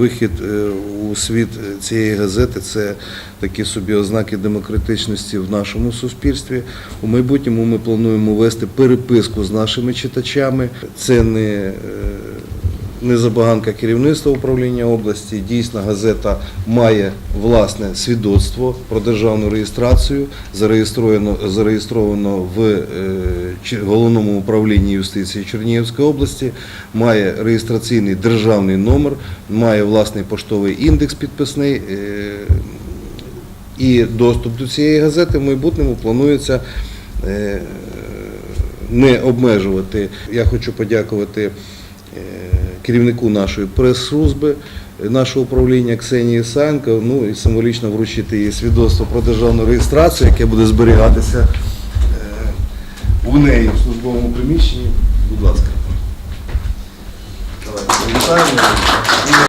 Вихід е, у світ цієї газети це такі собі ознаки демократичності в нашому суспільстві. У майбутньому ми плануємо вести переписку з нашими читачами. Це не, е, не забаганка керівництва управління області. Дійсно, газета має власне свідоцтво про державну реєстрацію, зареєстровано, зареєстровано в е, головному управлінні юстиції Чернігівської області, має реєстраційний державний номер, має власний поштовий індекс підписний. е, І доступ до цієї газети в майбутньому планується е, не обмежувати. Я хочу подякувати керівнику нашої прес-служби, е, нашого управління Ксенії Санко, ну і символічно вручити їй свідоцтво про державну реєстрацію, яке буде зберігатися е, у неї в службовому приміщенні. Будь ласка. Давайте.